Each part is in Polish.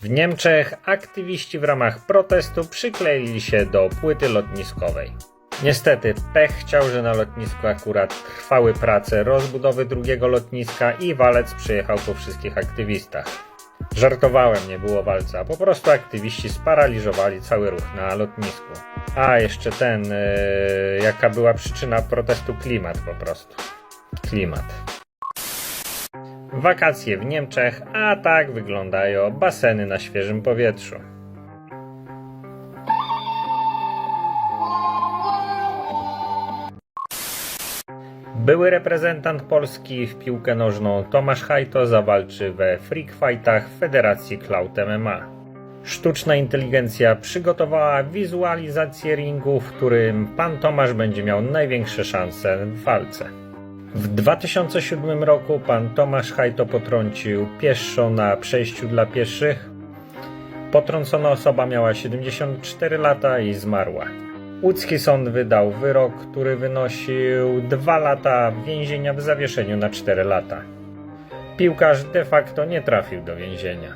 W Niemczech aktywiści w ramach protestu przykleili się do płyty lotniskowej. Niestety pech chciał, że na lotnisku akurat trwały prace rozbudowy drugiego lotniska i walec przyjechał po wszystkich aktywistach. Żartowałem, nie było walca, po prostu aktywiści sparaliżowali cały ruch na lotnisku. A jeszcze ten, yy, jaka była przyczyna protestu? Klimat po prostu. Klimat. Wakacje w Niemczech, a tak wyglądają baseny na świeżym powietrzu. Były reprezentant Polski w piłkę nożną Tomasz Hajto zawalczy we freak fightach Federacji Cloud MMA. Sztuczna inteligencja przygotowała wizualizację ringu, w którym pan Tomasz będzie miał największe szanse w walce. W 2007 roku pan Tomasz Hajto potrącił pieszą na przejściu dla pieszych. Potrącona osoba miała 74 lata i zmarła. Łódzki sąd wydał wyrok, który wynosił 2 lata więzienia w zawieszeniu na 4 lata. Piłkarz de facto nie trafił do więzienia.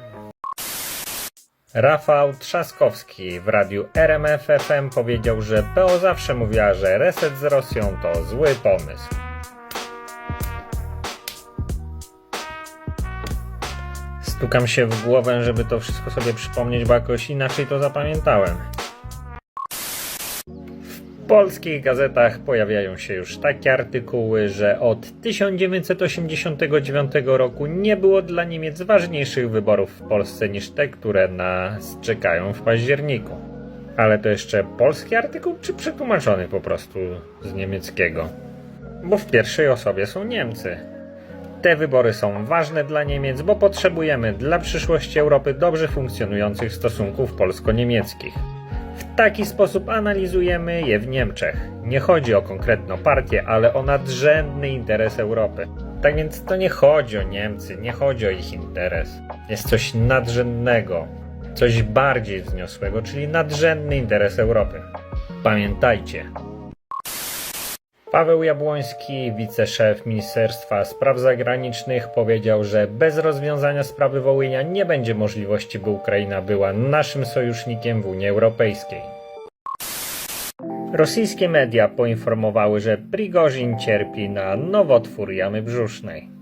Rafał Trzaskowski w radiu RMF FM powiedział, że PO zawsze mówiła, że reset z Rosją to zły pomysł. Stukam się w głowę, żeby to wszystko sobie przypomnieć, bo jakoś inaczej to zapamiętałem. W polskich gazetach pojawiają się już takie artykuły, że od 1989 roku nie było dla Niemiec ważniejszych wyborów w Polsce niż te, które nas czekają w październiku. Ale to jeszcze polski artykuł, czy przetłumaczony po prostu z niemieckiego? Bo w pierwszej osobie są Niemcy. Te wybory są ważne dla Niemiec, bo potrzebujemy dla przyszłości Europy dobrze funkcjonujących stosunków polsko-niemieckich. W taki sposób analizujemy je w Niemczech. Nie chodzi o konkretną partię, ale o nadrzędny interes Europy. Tak więc to nie chodzi o Niemcy, nie chodzi o ich interes. Jest coś nadrzędnego, coś bardziej wzniosłego, czyli nadrzędny interes Europy. Pamiętajcie, Paweł Jabłoński, wiceszef Ministerstwa Spraw Zagranicznych, powiedział, że bez rozwiązania sprawy Wołynia nie będzie możliwości, by Ukraina była naszym sojusznikiem w Unii Europejskiej. Rosyjskie media poinformowały, że Prigorzin cierpi na nowotwór jamy brzusznej.